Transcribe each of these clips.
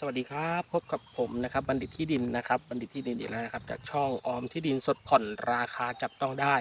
สวัสดีครับพบกับผมนะครับบัณฑิตที่ดินนะครับบัณฑิตที่ดินอีกแล้วนะครับจากช่องออมที่ดินสดผ่อนราคาจับต้องได้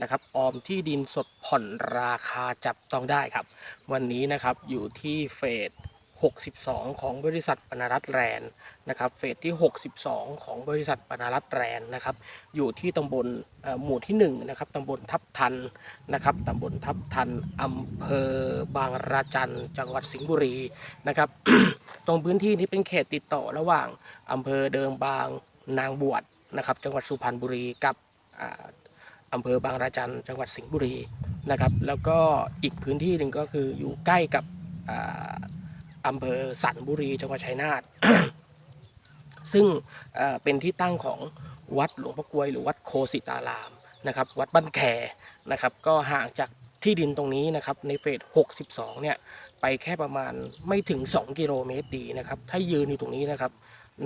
นะครับออมที่ดินสดผ่อนราคาจับต้องได้ครับ วันนี้นะครับอยู่ที่เฟส 62 ของบริษัทปนรัตแรนด์นะครับเฟสที่ 62 ของบริษัทปนรัตแรนด์นะครับอยู่ที่ตำบลหมู่ที่1นะครับตำบลทับทันนะครับตำบลทับทันอำเภอบางระจันจังหวัดสิงห์บุรีนะครับตรงพื้นที่นี้เป็นเขตติดต่อระหว่างอำเภอเดิมบางนางบวชนะครับจังหวัดสุพรรณบุรีกับอ่าอำเภอบางระจันจังหวัดสิงห์บุรีนะครับแล้วก็อีกพื้นที่หนึ่งก็คืออยู่ใกล้กับ อำเภอสันบุรีจังหวัดชัยนาทซึ่งเเป็นที่ตั้งของวัดหลวงพ่อกลวยหรือวัดโคสิตารามนะครับ วัดบ้านแคนะครับ ก็ห่างจากที่ดินตรงนี้นะครับ ในเฟส 62 เนี่ย ไปแค่ประมาณไม่ถึง 2 กิโลเมตรดีนะครับ ถ้ายืนอยู่ตรงนี้นะครับ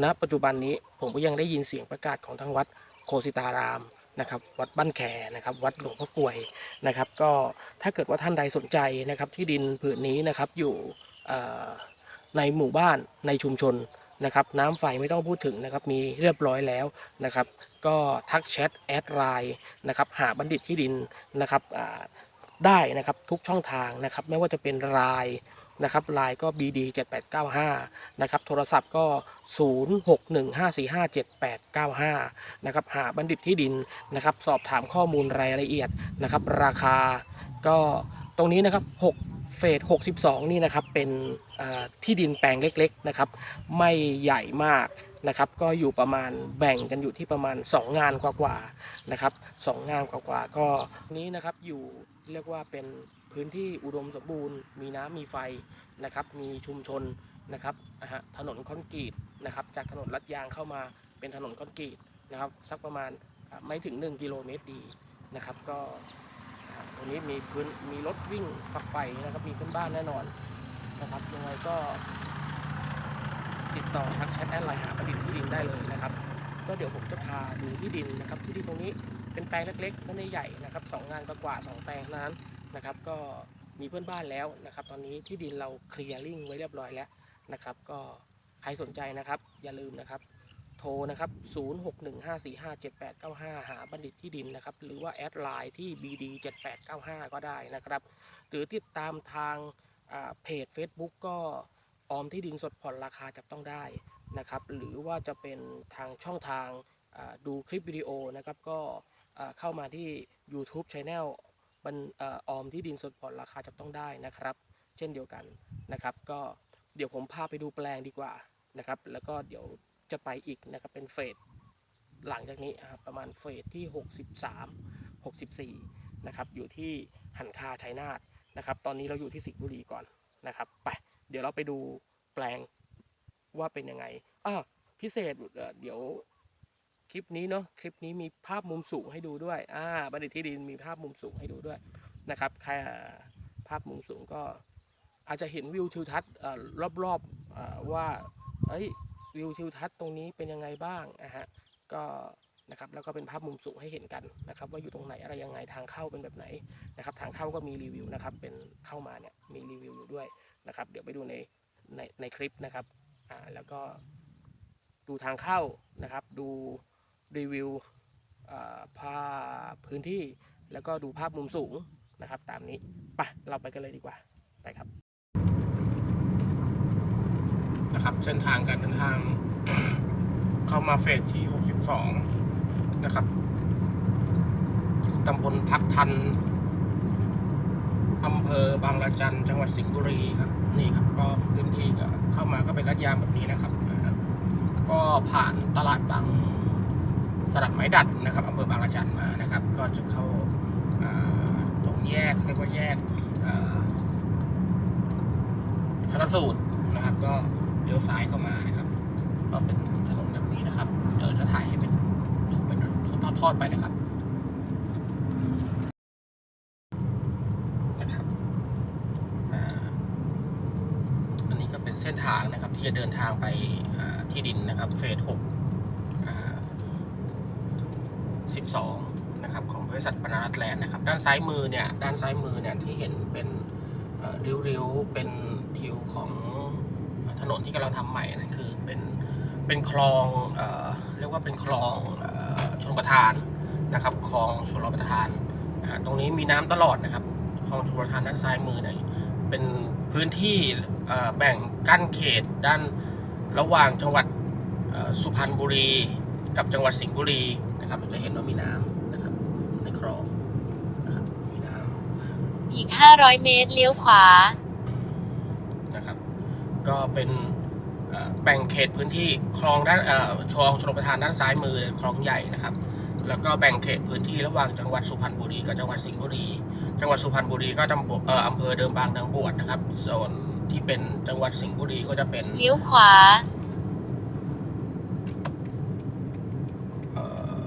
ณปัจจุบันนี้ผมก็ยังได้ยินเสียงประกาศของทั้งวัดโคสิตารามนะครับวัดบ้านแขนะครับวัดหลวงพ่อกลวยนะครับ ก็ถ้าเกิดว่าท่านใดสนใจนะครับที่ดินผืนนี้นะครับอยู่ ในหมู่บ้านในชุมชนนะครับน้ำไฟไม่ต้องพูดถึงนะครับมีเรียบร้อยแล้วนะครับก็ทักแชทแอดไลน์นะครับหาบัณฑิตที่ดินนะครับได้นะครับทุกช่องทางนะครับไม่ว่าจะเป็นไลน์นะครับไลน์ก็ BD 7895นะครับโทรศัพท์ก็ 0615457895นะครับหาบัณฑิตที่ดินนะครับสอบถามข้อมูลรายละเอียดนะครับราคาก็ ตรงนี้นะครับ6เฟส62 นี่นะครับเป็นที่ดินแปลงเล็กๆนะครับไม่ใหญ่มากนะครับก็อยู่ประมาณแบ่งกันอยู่ที่ประมาณ 2 งานกว่าๆนะครับสองานกว่าๆก็นี้นะครับอยู่เรียกว่าเป็นพื้นที่อุดมสมบูรณ์ มีน้ำมีไฟนะครับมีชุมชนนะครับถนนคอนกรีตนะครับจากถนนลัดยางเข้ามาเป็นถนนคอนกรีตนะครับสักประมาณไม่ถึง 1 กิโลเมตรดีนะครับก็ ตรงนี้มีพื้นมีรถวิ่งฝักไฟนะครับ มีขึ้นบ้านแน่นอนนะครับยังไงก็ ติดต่อทักแชทแอดไลน์หาประดิษฐ์ที่ดินได้เลยนะครับ ก็เดี๋ยวผมจะพาดูที่ดินนะครับ ที่ดินตรงนี้เป็นแปลงเล็กๆไม่ได้ใหญ่นะครับสองงานกว่าสองแปลงนั้นนะครับ ก็มีเพื่อนบ้านแล้วนะครับ ตอนนี้ที่ดินเราเคลียร์ลิงไว้เรียบร้อยแล้วนะครับ ก็ใครสนใจนะครับ อย่าลืมนะครับ โทรนะครับ 0615457895 หาบัณฑิตที่ดินนะครับ หรือว่าแอดไลน์ที่ BD 7895 ก็ได้นะครับ หรือติดตามทางเพจ Facebook ก็ออมที่ดินสดผ่อนราคาจับต้องได้นะครับ หรือว่าจะเป็นทางช่องทางดูคลิปวิดีโอนะครับ ก็เข้ามาที่ YouTube Channel บันอออมที่ดินสดผ่อนราคาจับต้องได้นะครับ เช่นเดียวกันนะครับ ก็เดี๋ยวผมพาไปดูแปลงดีกว่านะครับ แล้วก็เดี๋ยว จะไปอีกนะครับเป็นเฟสหลังจากนี้ประมาณเฟสที่ 63 64นะครับอยู่ที่หันคาชัยนาทนะครับ ตอนนี้เราอยู่ที่สิงห์บุรีก่อนนะครับไปเดี๋ยวเราไปดูแปลงว่าเป็นยังไงอ่าพิเศษเดี๋ยวคลิปนี้เนาะคลิปนี้มีภาพมุมสูงให้ดูด้วยอ่าบัณฑิตที่ดินมีภาพมุมสูงให้ดูด้วยนะครับใครอ่ภาพมุมสูงก็อาจจะเห็นวิวทิวทัศน์รอบๆว่าเอ้ย วิวทิวทัศน์ตรงนี้เป็นยังไงบ้างนะฮะก็นะครับแล้วก็เป็นภาพมุมสูงให้เห็นกันนะครับ ว่าอยู่ตรงไหนอะไรยังไงทางเข้าเป็นแบบไหนนะครับทางเข้าก็มีรีวิวนะครับเป็นเข้ามาเนี่ยมีรีวิวอยู่ด้วยนะครับ เดี๋ยวไปดูในในในคลิปนะครับอ่าแล้วก็ดูทางเข้านะครับ ดูรีวิวอ่าภาพพื้นที่ แล้วก็ดูภาพมุมสูงนะครับ ตามนี้ไปเราไปกันเลยดีกว่าไปครับ นะครับ เส้นทางการเดินทาง เข้ามาเฟสที่ 62 นะครับตำบลพักทันอำเภอบางระจันจังหวัดสิงห์บุรีครับ นี่ครับก็พื้นที่ก็เข้ามาก็เป็นลัดยางแบบนี้นะครับนะครับ ก็ผ่านตลาดบางตลาดไม้ดัดนะครับอำเภอบางระจันมานะครับ ก็จะเข้าตรงแยกเรียกว่าแยกอ่าธนสูตรนะครับก็ เลี้ยวซ้ายเข้ามานะครับ ก็เป็นถนนแบบนี้นะครับ เดี๋ยวจะถ่ายให้เป็นดูเป็นทอดๆไปนะครับนะครับอ่าอันนี้ก็เป็นเส้นทางนะครับ ที่จะเดินทางไปที่ดินนะครับ เฟสหกสิบสองนะครับ ของบริษัทปนารัตแลนด์นะครับ ด้านซ้ายมือเนี่ย ด้านซ้ายมือเนี่ยที่เห็นเป็นเริ้วๆเป็นทิวของ นนที่กำลังทำใหม่นั่นคือเป็นเป็นคลองเอ่อเรียกว่าเป็นคลองเอ่อชลประทานนะครับคลองชลประทานนะฮะตรงนี้มีน้ำตลอดนะครับคลองชลประทานด้านซ้ายมือเนี่ยเป็นพื้นที่เอ่อแบ่งกั้นเขตด้านระหว่างจังหวัดเอ่อสุพรรณบุรี กับจังหวัดสิงห์บุรีนะครับเราจะเห็นว่ามีน้ำนะครับในคลองนะครับมีน้ำ อีก 500 เมตร เลี้ยวขวา ก็เป็นแบ่งเขตพื้นที่คลองด้านเอ่อคลองชลประทานด้านซ้ายมือคลองใหญ่นะครับ แล้วก็แบ่งเขตพื้นที่ระหว่างจังหวัดสุพรรณบุรีกับจังหวัดสิงห์บุรี จังหวัดสุพรรณบุรีก็ตำบลเอ่ออำเภอเดิมบางนางบวชนะครับส่วนที่เป็นจังหวัดสิงห์บุรีก็จะเป็นเลี้ยวขวาเอ่อ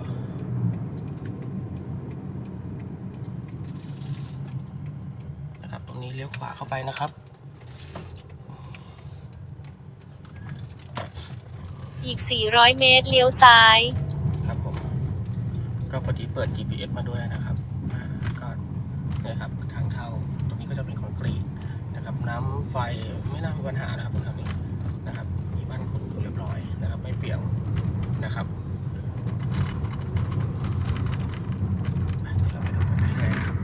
นะครับตรงนี้เลี้ยวขวาเข้าไปนะครับ อีก 400 เมตร เลี้ยวซ้าย ครับผม ก็พอดีเปิด GPS มาด้วยนะครับอ่าก็เนี่ยครับทางเข้า ตรงนี้ก็จะเป็นคอนกรีตนะครับ น้ำไฟไม่น่ามีปัญหานะครับตรงนี้นะครับ มีบ้านคนอยู่เรียบร้อยนะครับ ไม่เปียกนะครับอะเดี๋ยวเราไปดูกันเรื่อยๆครับ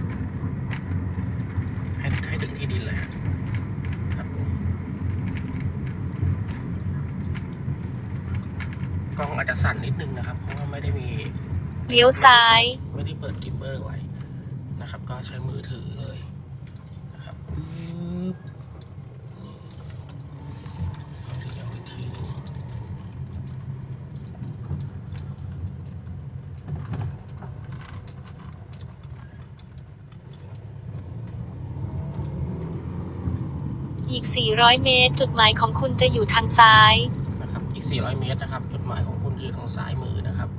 ให้ให้ถึงที่ดินเลยครับผมกล้องอาจจะ สั่นนิดนึงนะครับ เพราะว่าไม่ได้มีเลี้ยวซ้าย ไม่ได้เปิดกิมเบอร์ไว้นะครับ ก็ใช้มือถือเลยนะครับปึ๊บนี่เอาเลี้ยวอีกทีหนึงอีก 400 เมตร จุดหมายของคุณจะอยู่ทางซ้าย นะครับ อีก 400 เมตรนะครับ จุดหมายของ คุณองซ้ายมือนะครับ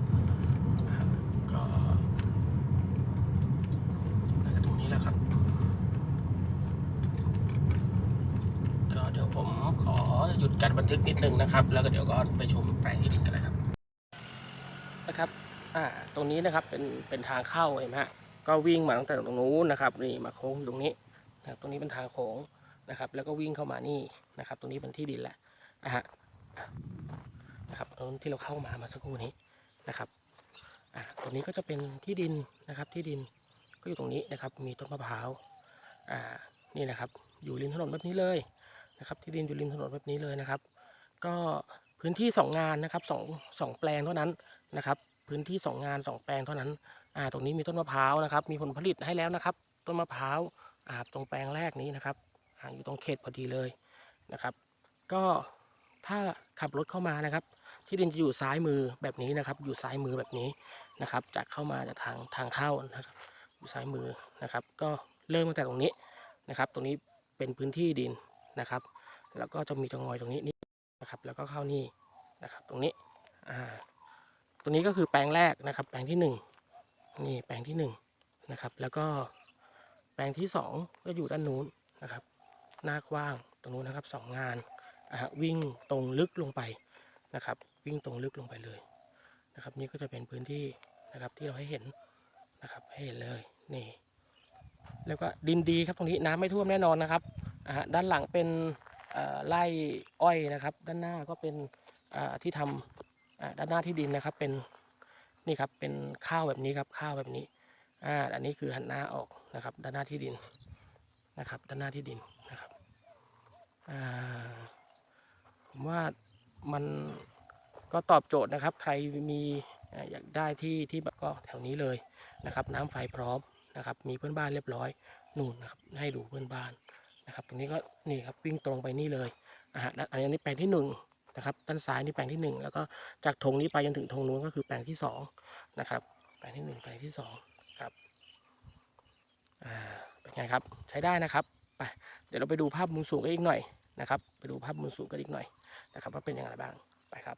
ก็แล้วก็ตรงนี้แหละครับ ก็เดี๋ยวผมขอหยุดการบันทึกนิดนึงนะครับ แล้วก็เดี๋ยวก็ไปชมแปลงที่ดินกันเลยครับ นะครับอ่าตรงนี้นะครับเป็นเป็นทางเข้าเห็นไหมฮะก็วิ่งมาตั้งแต่ตรงนู้นนะครับนี่มาโค้งตรงนี้นะครับตรงนี้เป็นทางโค้งนะครับ แล้วก็วิ่งเข้ามานี่นะครับ ตรงนี้เป็นที่ดินแหละอะฮะ นะครับตรงที่เราเข้ามามาสักครู่นี้นะครับอ่าตรงนี้ก็จะเป็นที่ดินนะครับที่ดินก็อยู่ตรงนี้นะครับ มีต้นมะพร้าวอ่านี่นะครับ อยู่ริมถนนแบบนี้เลยนะครับ ที่ดินอยู่ริมถนนแบบนี้เลยนะครับ ก็พื้นที่สองงานนะครับสองสองแปลงเท่านั้นนะครับ พื้นที่สองงานสองแปลงเท่านั้นอ่าตรงนี้มีต้นมะพร้าวนะครับ มีผลผลิตให้แล้วนะครับ ต้นมะพร้าวอ่าตรงแปลงแรกนี้นะครับห่างอยู่ตรงเขตพอดีเลยนะครับ ก็ ถ้าขับรถเข้ามานะครับ ที่ดินจะอยู่ซ้ายมือแบบนี้นะครับ อยู่ซ้ายมือแบบนี้นะครับจากเข้ามาจากทางทางเข้านะครับอยู่ซ้ายมือนะครับ ก็เริ่มตั้งแต่ตรงนี้นะครับ ตรงนี้เป็นพื้นที่ดินนะครับ แล้วก็จะมีตรงงอยตรงนี้นิดนะครับ แล้วก็เข้านี่นะครับ ตรงนี้อ่าตรงนี้ก็คือแปลงแรกนะครับ แปลงที่หนึ่งนี่แปลงที่หนึ่งนะครับ แล้วก็แปลงที่สองก็อยู่ด้านนู้นนะครับ หน้ากว้างตรงนู้นนะครับสองงาน วิ่งตรงลึกลงไปนะครับ วิ่งตรงลึกลงไปเลยนะครับ นี่ก็จะเป็นพื้นที่นะครับที่เราให้เห็นนะครับให้เห็นเลยนี่แล้วก็ดินดีครับตรงนี้น้ำไม่ท่วมแน่นอนนะครับด้านหลังเป็นไร่อ้อยนะครับ ด้านหน้าก็เป็นที่ทำอ่าด้านหน้าที่ดินนะครับเป็นนี่ครับเป็นข้าวแบบนี้ครับข้าวแบบนี้อ่าอันนี้คือหันหน้าออกนะครับ ด้านหน้าที่ดินนะครับ ด้านหน้าที่ดินนะครับอ่า ผมว่ามันก็ตอบโจทย์นะครับ ใครมีอยากได้ที่ที่แบบก็แถวนี้เลยนะครับ น้ำไฟพร้อมนะครับ มีเพื่อนบ้านเรียบร้อยนู่นนะครับให้ดูเพื่อนบ้านนะครับ ตรงนี้ก็นี่ครับวิ่งตรงไปนี่เลยอ่าฮะอันนี้แปลงที่หนึ่งนะครับด้านซ้ายนี่แปลงที่หนึ่งแล้วก็จากธงนี้ไปจนถึงธงนู้นก็คือแปลงที่สองนะครับแปลงที่หนึ่งแปลงที่สองครับอ่าเป็นไงครับใช้ได้นะครับไปเดี๋ยวเราไปดูภาพมุมสูงกันอีกหน่อย นะครับ ไปดูภาพมุมสูงกันอีกหน่อยนะครับว่าเป็นอย่างไรบ้างไปครับ